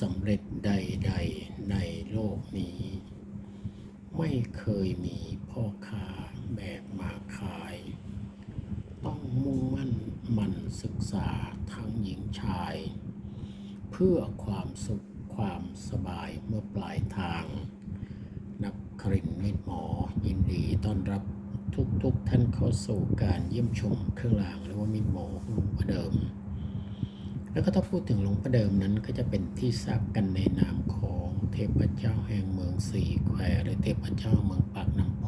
สำเร็จใด ๆ ในโลกนี้ ไม่เคยมีพ่อค้าแบกมาขาย ต้องมุ่งมั่นหมั่นศึกษาทั้งหญิงชาย เพื่อความสุขความสบายเมื่อปลายทาง นักครินมิตรหมอยินดีต้อนรับทุกๆทท่านเข้าสู่การเยี่ยมชมเครื่องรางหรือว่ามิตรหมอหลวงพ่อเดิม แล้วก็ถ้าพูดถึงหลวงพ่อเดิมนั้นก็จะเป็นที่ทราบกันในนามของเทพเจ้าแห่งเมืองสีแควหรือเทพเจ้าเมืองปากน้ำโพ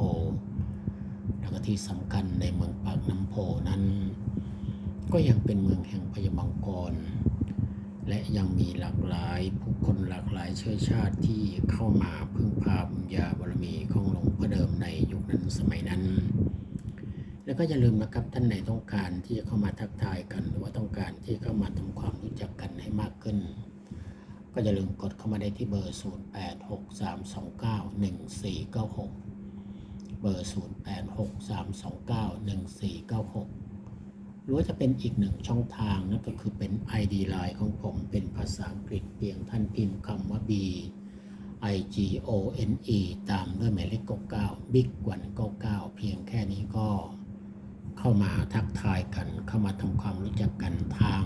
แล้วก็ที่สำคัญในเมืองปากน้ำโพนั้น ก็ยังเป็นเมืองแห่งพญามังกร และยังมีหลากหลายผู้คนหลากหลายเชื้อชาติที่เข้ามาพึ่งพาบุญญาบารมีของหลวงพ่อเดิมในยุคนั้นสมัยนั้น แล้วก็อย่าลืมนะครับท่านไหนต้องการที่จะเข้ามาทักทายกัน หรือว่าต้องการที่เข้ามาทำความรู้จักกันให้มากขึ้น ก็อย่าลืมกดเข้ามาได้ที่เบอร์ 0863291496 เบอร์ 0863291496 หรือว่าจะเป็นอีกหนึ่งช่องทางนั่นก็คือเป็น ID Line ของผมเป็นภาษาอังกฤษเพียงท่านพิมพ์คำว่า B I G O N E ตามด้วยหมายเลข 99 Big วัน99 เพียงแค่นี้ก็ เข้ามาทักทายกัน เข้ามาทำความรู้จักกันทาง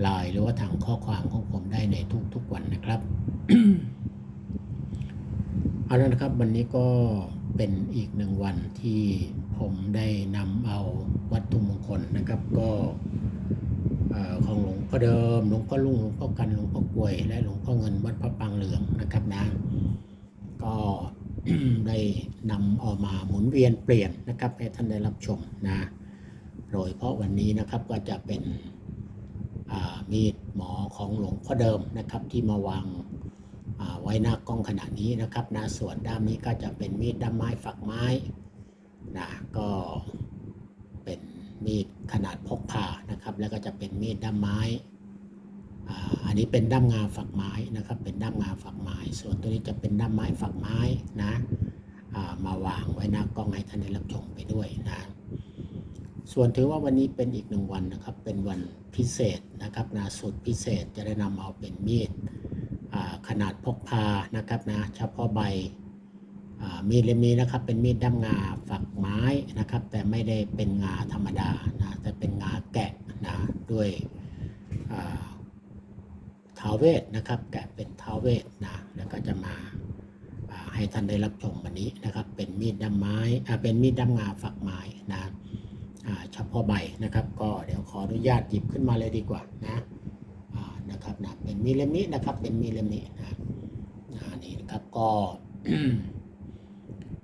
ไลน์หรือว่าทางข้อความของผมได้ในทุกๆวันนะครับเอาละนะครับวันนี้ก็เป็นอีกหนึ่งวันที่ผมได้นำเอาวัตถุมงคลนะครับก็ของหลวงพ่อเดิมหลวงพ่อลุงหลวงพ่อกันหลวงพ่อกล้วย และหลวงพ่อเงินวัดพระปางเหลืองนะครับนะก็ ได้นำเอามาหมุนเวียนเปลี่ยนนะครับให้ท่านได้รับชมนะโดยเฉพาะวันนี้นะครับก็จะเป็นมีดหมอของหลวงพ่อเดิมนะครับที่มาวางาไว้หน้ากล้องขณะนี้นะครับนะส่วนด้านนี้ก็จะเป็นมีดด้ามไม้ฝักไม้นะก็เป็นมีดขนาดพกพานะครับ แล้วก็จะเป็นมีดด้ามไม้ อันนี้เป็นด้ามงาฝักไม้นะครับ เป็นด้ามงาฝักไม้ ส่วนตัวนี้จะเป็นด้ามไม้ฝักไม้นะามาวางไว้หน้ากล้องให้ท่านได้รับชมไปด้วยนะ ส่วนถือว่าวันนี้เป็นอีกหนึ่งวันนะครับ เป็นวันพิเศษนะครับนะสุดพิเศษจะได้นำเอาเป็นมีดขนาดพกพานะครับนะเฉพาะใบมีดเล่มนี้นะครับเป็นมีดด้ามงาฝักไม้นะครับ แต่ไม่ได้เป็นงาธรรมดานะแต่เป็นงาแกะนะด้วยอ่า ท้าวเวทนะครับ แกะเป็นท้าวเวทนะแล้วก็จะมาให้ท่านได้รับชมวันนี้นะครับ เป็นมีดด้ามไม้อ่าเป็นมีดด้ามงาฝักไม้นะเฉพาะใบนะครับ ก็เดี๋ยวขออนุญาตหยิบขึ้นมาเลยดีกว่านะนะครับนะเป็นมีเลมนี้นะครับ เป็นมีเลมนี้นะนี่นะครับก็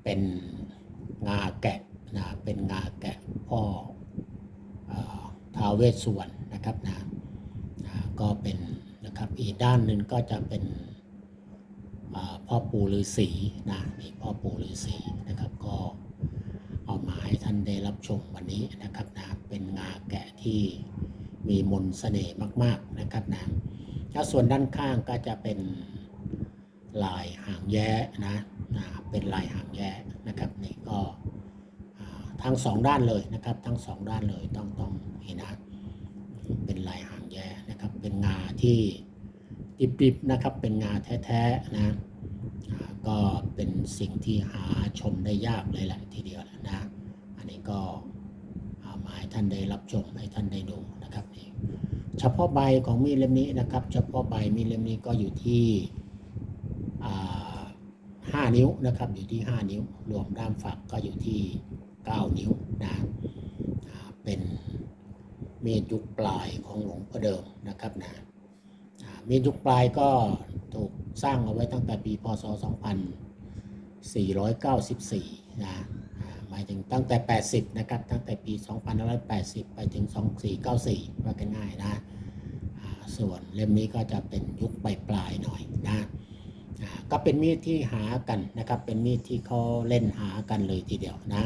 เป็นงาแกะนะเป็นงาแกะพ่ออท้าวเวสสุวรรณนะครับนะก็เป็น อีกด้านหนึ่งก็จะเป็นพ่อปู่ฤาษีนะนี่พ่อปู่ฤาษีนะครับก็เอามาให้ท่านได้รับชมวันนี้นะครับนะเป็นงาแกะที่มีมนต์เสน่ห์มาก ๆนะครับนะแล้วส่วนด้านข้างก็จะเป็นลายหางแย้นะนะเป็นลายหางแย้นะครับนี่ก็อ่าทั้งสองด้านเลยนะครับ ทั้งสองด้านเลยต้องต้องนี่นะเป็นลายหางแย้นะครับเป็นงาที่ ดิบๆนะครับเป็นงาแท้ๆนะก็เป็นสิ่งที่หาชมได้ยากเลยแหละทีเดียวนะ อันนี้ก็เอามาให้ท่านได้รับชมให้ท่านได้ดูนะครับเฉพาะใบของมีดเล่มนี้นะครับ เฉพาะใบมีดเล่มนี้ก็อยู่ที่ห้านิ้วนะครับอยู่ที่ 5 นิ้ว รวมด้ามฝักก็อยู่ที่ 9 นิ้วนะเป็นมีดยุคปลายของหลวงพ่อเดิมนะครับนะ มีดยุคปลายก็ถูกสร้างเอาไว้ตั้งแต่ปีพศ 2494 นะอ่าหมายถึงตั้งแต่ 80 นะครับ ตั้งแต่ปี 2580 ไปถึง 2494 ว่ากันง่ายนะส่วนเล่มนี้ก็จะเป็นยุคปลายปลายๆหน่อยนะก็เป็นมีดที่หากันนะครับ เป็นมีดที่เขาเล่นหากันเลยทีเดียวนะ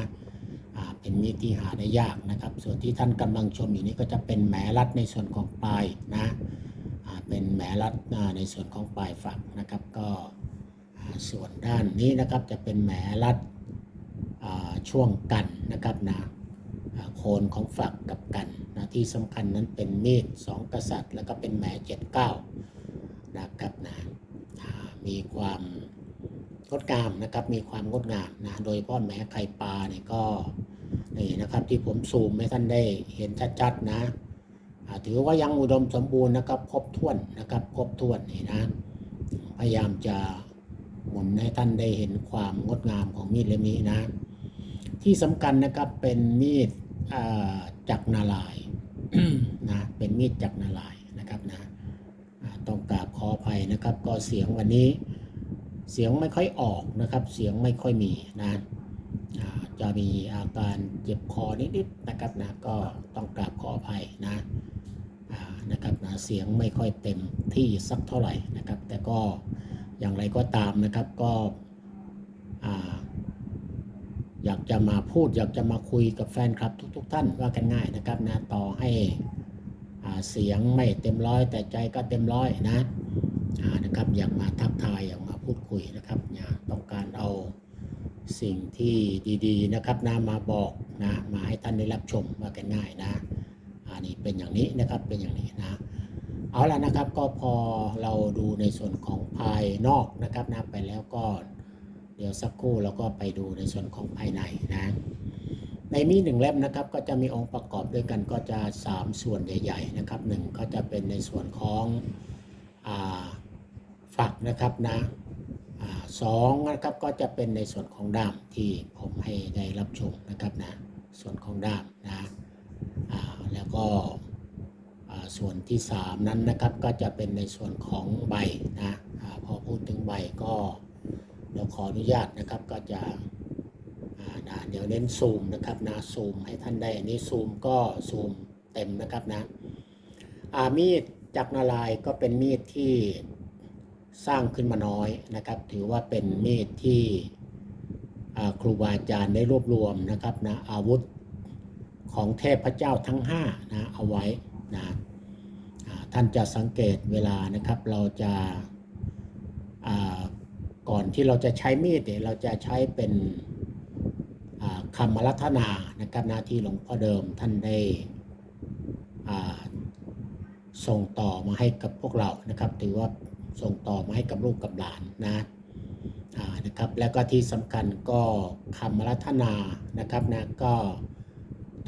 เป็นมีดที่หาได้ยากนะครับ ส่วนที่ท่านกำลังชมอยู่นี้ก็จะเป็นแหมรัดในส่วนของปลายนะ เป็นแหมรัดอ่าในส่วนของปลายฝักนะครับ ก็ส่วนด้านนี้นะครับจะเป็นแหมรัดช่วงกันนะครับนะอ่าโคนของฝักกับกันนะที่สำคัญนั้นเป็นมีดสองกษัตริย์ แล้วก็เป็นแหมเจ็ดเก้านะครับนะอ่ามีความงดงามนะครับมีความงดงามนะโดยเฉพาะแหมไข่ปลาเนี่ยก็นี่นะครับที่ผมซูมให้ท่านได้เห็นชัดๆนะ ถือว่ายังอุดมสมบูรณ์นะครับ ครบถ้วนนะครับ ครบถ้วนนี่นะ พยายามจะหมุนให้ท่านได้เห็นความงดงามของมีดเล่มนี้นะ ที่สำคัญนะครับเป็นมีดจักรนาลายนะเป็นมีดจักรนาลายนะครับนะต้องกราบขออภัยนะครับ ก็เสียงวันนี้เสียงไม่ค่อยออกนะครับ เสียงไม่ค่อยมีนะจะมีอาการเจ็บคอนิดๆนะครับนะก็ต้องกราบขออภัยนะ นะครับนะเสียงไม่ค่อยเต็มที่สักเท่าไหร่นะครับ แต่ก็อย่างไรก็ตามนะครับก็อ่าอยากจะมาพูดอยากจะมาคุยกับแฟนคลับทุกๆท่านว่ากันง่ายนะครับนะต่อให้อ่าเสียงไม่เต็มร้อย แต่ใจก็เต็มร้อยนะนะครับอยากมาทักทายอยากมาพูดคุยนะครับอยากต้องการเอาสิ่งที่ดีๆนะครับนะมาบอกนะมาให้ท่านได้รับชมว่ากันง่ายนะ อันนี้เป็นอย่างนี้นะครับเป็นอย่างนี้นะเอาละนะครับก็พอเราดูในส่วนของภายนอกนะครับนะไปแล้วก็เดี๋ยวสักครู่เราก็ไปดูในส่วนของภายในนะในมีดหนึ่งเล่มนะครับก็จะมีองค์ประกอบด้วยกันก็จะ 3 ส่วนใหญ่ๆนะครับหนึ่งก็จะเป็นในส่วนของอฝักนะครับนะสองนะครับก็จะเป็นในส่วนของด้ามที่ผมให้ได้รับชมนะครับนะส่วนของด้ามนะ แล้วก็ส่วนที่ 3 นั้นนะครับก็จะเป็นในส่วนของใบนะอพอพูดถึงใบก็เดี๋ยวขออนุญาตนะครับก็จะนะเดี๋ยวเน้นซูมนะครับนะซูมให้ท่านได้อันนี้ซูมก็ซูมเต็มนะครับนะอามีดจักรนาลายก็เป็นมีดที่สร้างขึ้นมาน้อยนะครับ ถือว่าเป็นมีดที่ครูบาอาจารย์ได้รวบรวมนะครับนะอาวุธ ของเทพเจ้าทั้ง5นะเอาไว้นะท่านจะสังเกตเวลานะครับเราจะาก่อนที่เราจะใช้มีดเนี่ยเราจะใช้เป็นคำอารัธนานะครับหน้าที่หลวงพ่อเดิมท่านได้ส่งต่อมาให้กับพวกเรานะครับ ถือว่าส่งต่อมาให้กับลูกกับหลานนะนะครับ แล้วก็ที่สำคัญก็คำอารัธนานะครับนะก็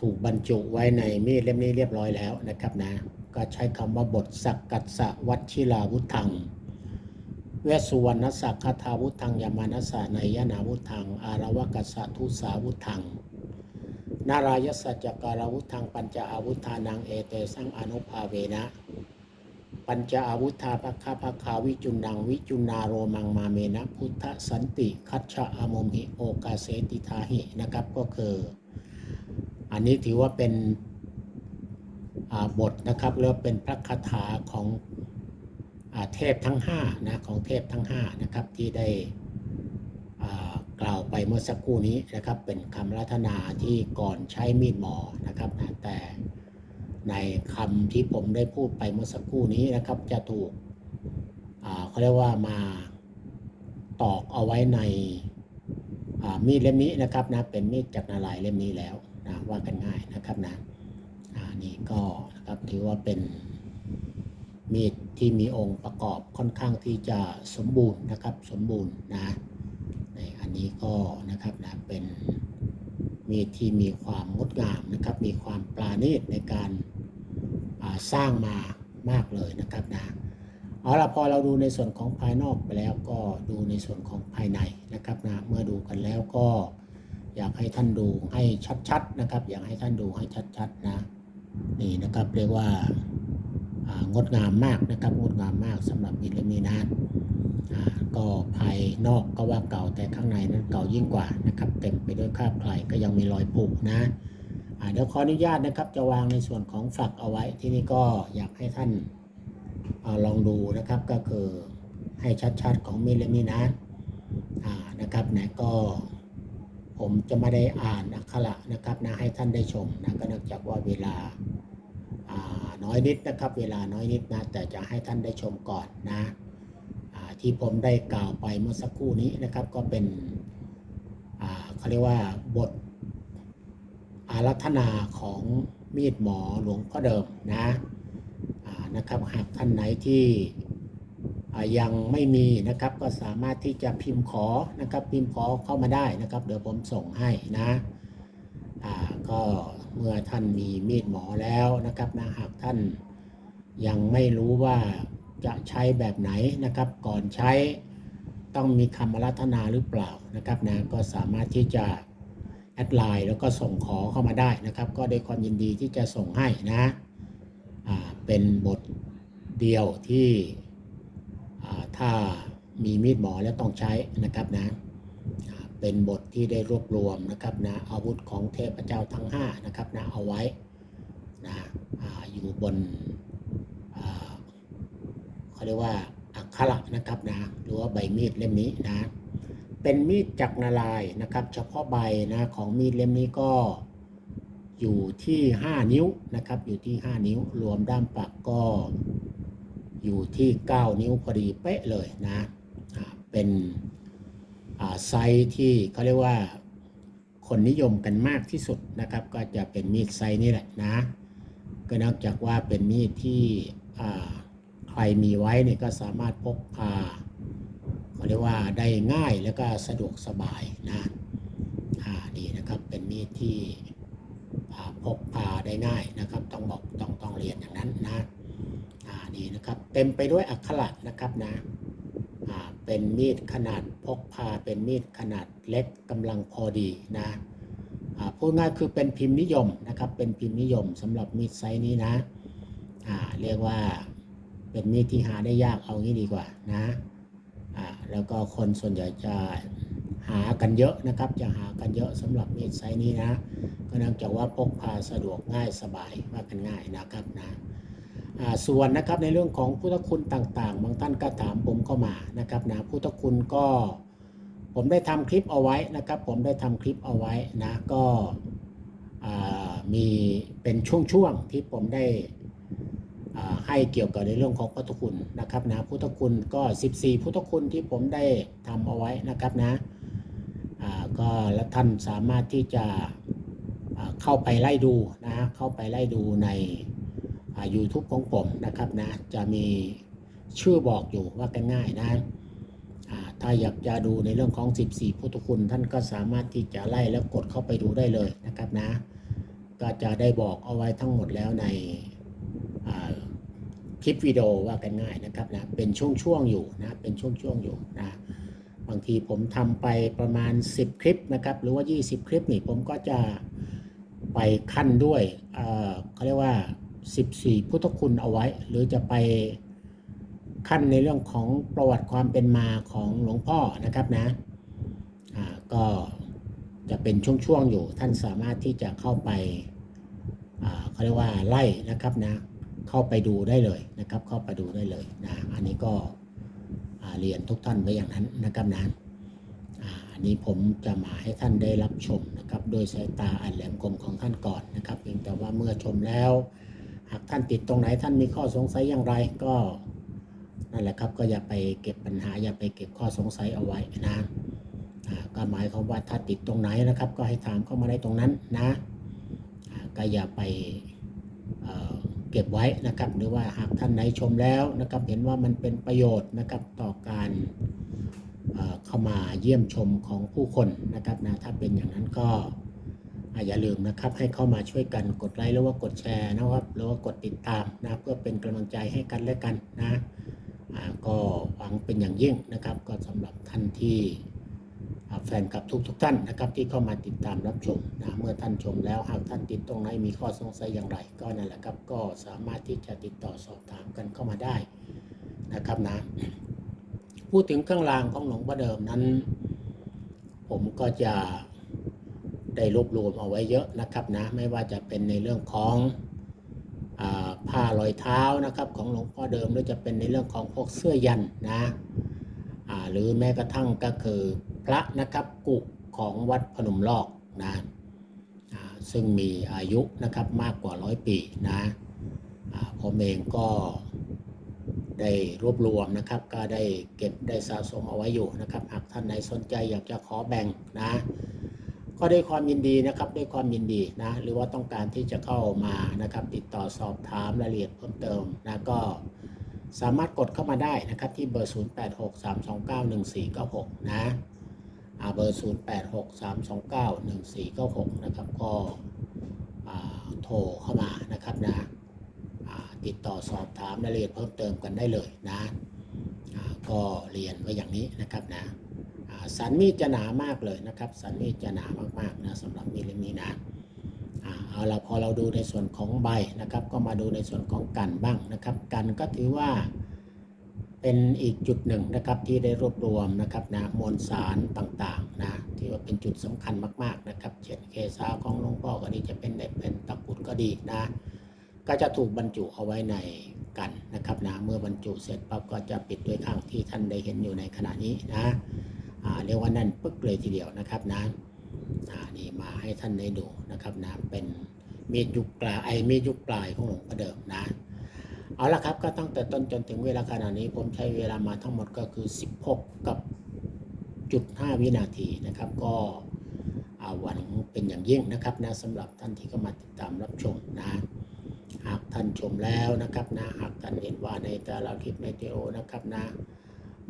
ถูกบรรจุไว้ในมีดเล่มนี้เรียบร้อยแล้วนะครับนะ ก็ใช้คำว่าบทสักกัสสะวัชิราวุธัง เวสุวรรณสักคาทาวุธังยามานัสสะนยนาวุธัง อารวกัสทุสาวุธัง นารายสสจการาวุธัง ปัญจอาวุธานังเอเตสังอนุภาเวนะ ปัญจอาวุธาภคาภคาวิจุนังวิจุนาโรมังมาเมนะ พุทธสันติ คัจฉะอมมหิโอกาเสติทาหินะครับก็คือ อันนี้ถือว่าเป็นบทนะครับแล้วเป็นพระคาถาของอเทพทั้ง5นะของเทพทั้ง5นะครับที่ได้กล่าวไปเมื่อสักครู่นี้นะครับเป็นคำรัตนาที่ก่อนใช้มีดหมอนะครับนะแต่ในคำที่ผมได้พูดไปเมื่อสักครู่นี้นะครับจะถูกเขาเรียกว่ามาตอกเอาไว้ในมีดเล่มนี้นะครับนะเป็นมีดจักรนาลายเล่มนี้แล้ว ว่ากันง่ายนะครับนะอ่านี่ก็นะครับถือว่าเป็นมีดที่มีองค์ประกอบค่อนข้างที่จะสมบูรณ์นะครับสมบูรณ์นะในอันนี้ก็นะครับนะเป็นมีดที่มีความงดงามนะครับ มีความปราณีตในการาสร้างมามากเลยนะครับนะเอาละพอเราดูในส่วนของภายนอกไปแล้วก็ดูในส่วนของภายในนะครับนะเมื่อดูกันแล้วก็ อยากให้ท่านดูให้ชัดๆนะครับ อยากให้ท่านดูให้ชัดๆนะนี่นะครับเรียกว่าางดงามมากนะครับงดงามมากสำหรับมีดเลมนี้นะอ่าก็ภายนอกก็ว่าเก่าแต่ข้างในนั้นเก่ายิ่งกว่านะครับ เต็มไปด้วยคราบไคลก็ยังมีรอยผุนะเดี๋ยวขออนุญาตนะครับจะวางในส่วนของฝักเอาไว้ที่นี่ก็อยากให้ท่านอาลองดูนะครับก็คือให้ชัดๆของมีดเลมนี้นะอ่านะครับนะก็ ผมจะไม่ได้อ่านอักขระนะครับนะให้ท่านได้ชมนะก็เนื่องจากว่าเวลาน้อยนิดนะครับ เวลาน้อยนิดนะแต่จะให้ท่านได้ชมก่อนนะที่ผมได้กล่าวไปเมื่อสักครู่นี้นะครับก็เป็นเขาเรียกว่าบทอารัธนาของมีดหมอหลวงพ่อเดิมนะนะครับหากท่านไหนที่ ยังไม่มีนะครับก็สามารถที่จะพิมพ์ขอนะครับพิมพ์ขอเข้ามาได้นะครับ เดี๋ยวผมส่งให้นะอ่าก็เมื่อท่านมีมีดหมอแล้วนะครับนะหากท่านยังไม่รู้ว่าจะใช้แบบไหนนะครับ ก่อนใช้ต้องมีคำรัธนาหรือเปล่านะครับนะก็สามารถที่จะแอดไลน์แล้วก็ส่งขอเข้ามาได้นะครับ ก็ได้ความยินดีที่จะส่งให้นะอ่าเป็นบทเดียวที่ ถ้ามีมีดหมอแล้วต้องใช้นะครับนะเป็นบทที่ได้รวบรวมนะครับนะอาวุธของเทพเจ้าทั้ง5นะครับนะเอาไว้นะออยู่บนเขาเรียกว่าอักขระนะครับนะหรือว่าใบมีดเล่มนี้นะเป็นมีดจักรนาลายนะครับ เฉพาะใบนะของมีดเล่มนี้ก็อยู่ที่ 5 นิ้วนะครับอยู่ที่ 5 นิ้วรวมด้ามปักก็ อยู่ที่ 9 นิ้วพอดีเป๊ะเลยนะเป็นไซส์ที่เขาเรียกว่าคนนิยมกันมากที่สุดนะครับ ก็จะเป็นมีดไซส์นี้แหละนะ ก็นอกจากว่าเป็นมีดที่ใครมีไว้เนี่ยก็สามารถพกพาเขาเรียกว่าได้ง่ายแล้วก็สะดวกสบายนะอ่านี่นะครับเป็นมีดที่พกพาได้ง่ายนะครับ ต้องบอกต้องต้องเรียนอย่างนั้นนะ นี่นะครับ เต็มไปด้วยอักขระนะครับนะเป็นมีดขนาดพกพาเป็นมีดขนาดเล็กกำลังพอดีนะพูดง่ายคือเป็นพิมพ์นิยมนะครับ เป็นพิมพ์นิยมสำหรับมีดไซส์นี้นะเรียกว่าเป็นมีดที่หาได้ยากเอางี้ดีกว่านะแล้วก็คนส่วนใหญ่จะหากันเยอะนะครับ จะหากันเยอะสำหรับมีดไซส์นี้นะ ก็เนื่องจากว่าพกพาสะดวกง่ายสบายว่ากันง่ายนะครับนะ ส่วนนะครับในเรื่องของพุทธคุณต่างๆ บางท่านก็ถามผมเข้ามานะครับนะพุทธคุณก็ ผมได้ทำคลิปเอาไว้นะครับ ผมได้ทำคลิปเอาไว้นะก็มีเป็นช่วงๆที่ผมได้ให้เกี่ยวกับในเรื่องของพุทธคุณนะครับนะพุทธคุณก็ 14 พุทธคุณที่ผมได้ทำเอาไว้นะครับนะก็แล้วท่านสามารถที่จะเข้าไปไล่ดูนะเข้าไปไล่ดูใน ยูทูบของผมนะครับนะจะมีชื่อบอกอยู่ว่ากันง่ายนะถ้าอยากจะดูในเรื่องของ 14 พุทธคุณ ท่านก็สามารถที่จะไล่แล้วกดเข้าไปดูได้เลยนะครับนะ ก็จะได้บอกเอาไว้ทั้งหมดแล้วในคลิปวิดีโอว่ากันง่ายนะครับนะ เป็นช่วงๆอยู่นะ เป็นช่วงๆอยู่นะ บางทีผมทำไปประมาณ 10 คลิปนะครับ หรือว่า 20 คลิปนี่ผมก็จะไปขั้นด้วยเเขาเรียกว่า 14 พุทธคุณเอาไว้ หรือจะไปขั้นในเรื่องของประวัติความเป็นมาของหลวงพ่อนะครับนะก็จะเป็นช่วงๆอยู่ท่านสามารถที่จะเข้าไปเขาเรียกว่าไล่นะครับนะเข้าไปดูได้เลยนะครับ เข้าไปดูได้เลยนะอันนี้ก็เรียนทุกท่านไว้อย่างนั้นนะครับนะอันนี้ผมจะมาให้ท่านได้รับชมนะครับ โดยสายตาอันแหลมคมของท่านก่อนนะครับเพียงแต่ว่าเมื่อชมแล้ว หากท่านติดตรงไหนท่านมีข้อสงสัยอย่างไรก็นั่นแหละครับก็อย่าไปเก็บปัญหาอย่าไปเก็บข้อสงสัยเอาไว้นะก็หมายความว่าถ้าติดตรงไหนนะครับ ก็ให้ถามเข้ามาได้ตรงนั้นนะก็อย่าไปเเก็บไว้นะครับ หรือว่าหากท่านไหนชมแล้วนะครับ เห็นว่ามันเป็นประโยชน์นะครับต่อการเเข้ามาเยี่ยมชมของผู้คนนะครับนะถ้าเป็นอย่างนั้นก็ อย่าลืมนะครับให้เข้ามาช่วยกันกดไลค์หรือว่ากดแชร์นะครับหรือว่ากดติดตามนะเพื่อเป็นกำลังใจให้กันและกันนะก็หวังเป็นอย่างยิ่งนะครับ ก็สำหรับท่านที่แฟนคลับทุกทุกท่านนะครับ ที่เข้ามาติดตามรับชมนะเมื่อท่านชมแล้วหากท่านติดตรงไหนมีข้อสงสัยอย่างไร ก็นั่นแหละครับก็สามารถที่จะติดต่อสอบถามกันเข้ามาได้นะครับนะพูดถึงเครื่องรางของหลวงพ่อเดิมนั้น ผมก็จะ ได้รวบรวมเอาไว้เยอะนะครับนะไม่ว่าจะเป็นในเรื่องของอผ้ารอยเท้านะครับของหลวงพ่อเดิมหรือจะเป็นในเรื่องของพวกเสื้อยันนะหรือแม้กระทั่งก็คือพระนะครับกุของวัดพนมลอกนะซึ่งมีอายุนะครับมากกว่าร้อยปีนะอ่าผมเองก็ได้รวบรวมนะครับ ก็ได้เก็บได้สะสมเอาไว้อยู่นะครับ หากท่านไหนสนใจอยากจะขอแบ่งนะ ก็ด้วยความยินดีนะครับด้วยความยินดีนะหรือว่าต้องการที่จะเข้ามานะครับ ติดต่อสอบถามรายละเอียดเพิ่มเติมนะก็สามารถกดเข้ามาได้นะครับที่เบอร์ 0863291496 นะอ่าเบอร์ 0863291496 นะครับก็โทรเข้ามานะครับนะติดต่อสอบถามรายละเอียดเพิ่มเติมกันได้เลยนะก็เรียนไว้อย่างนี้นะครับนะ สันมีดจะหนามากเลยนะครับ สันมีดจะหนามากๆนะสำหรับมีดเล่มนี้นะอ่าเอาละพอเราดูในส่วนของใบนะครับ ก็มาดูในส่วนของกันบ้างนะครับ กันก็ถือว่าเป็นอีกจุดหนึ่งนะครับที่ได้รวบรวมนะครับนะมวลสารต่างๆนะที่ว่าเป็นจุดสำคัญมากๆนะครับ เช่นเคสาของหลวงพ่อก็ดีจะเป็นเด็เป็นตะกุดก็ดีนะก็จะถูกบรรจุเอาไว้ในกันนะครับนะเมื่อบรรจุเสร็จปั๊บก็จะปิดด้วยข้างที่ท่านได้เห็นอยู่ในขณะนี้นะ เรียกว่าแนั่นปึ๊กเลยทีเดียวนะครับนะอ่านี่มาให้ท่านได้ดูนะครับนะเป็นมีดยุคปลายไอ้มีดยุคปลายของหลวงพ่อเดิมนะ เอาละครับก็ตั้งแต่ต้นจนถึงเวลาขณะนี้ผมใช้เวลามาทั้งหมดก็คือ 16 กับจุด5วินาทีนะครับ ก็อาหวังเป็นอย่างยิ่งนะครับนะสำหรับท่านที่เข้ามาติดตามรับชมนะหากท่านชมแล้วนะครับนะหากท่านเห็นว่าในแต่ละคลิปในวิดีโอนะครับนะ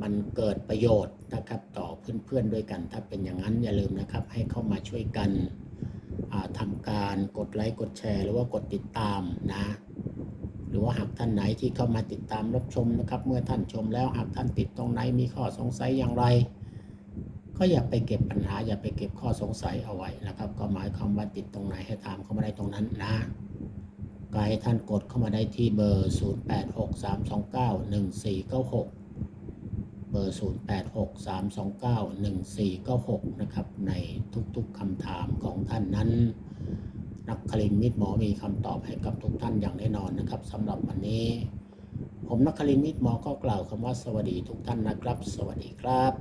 มันเกิดประโยชน์นะครับต่อเพื่อนๆด้วยกัน ถ้าเป็นอย่างนั้นอย่าลืมนะครับ ให้เข้ามาช่วยกันอ่าทำการกดไลค์กดแชร์ หรือว่ากดติดตามนะหรือว่าหากท่านไหนที่เข้ามาติดตามรับชมนะครับ เมื่อท่านชมแล้วหากท่านติดตรงไหนมีข้อสงสัยอย่างไร ก็อย่าไปเก็บปัญหา อย่าไปเก็บข้อสงสัยเอาไว้นะครับ ก็หมายความว่าติดตรงไหนให้ถามเข้ามาได้ตรงนั้นนะก็ให้ท่านกดเข้ามาได้ที่เบอร์ 0863291496เบอร์ 0863291496 นะครับ ในทุกๆคำถามของท่านนั้น นักคลินมิตรหมอมีคำตอบให้กับทุกท่านอย่างแน่นอนนะครับสำหรับวันนี้ ผมนักคลินมิตรหมอก็กล่าวคำว่าสวัสดีทุกท่านนะครับ สวัสดีครับ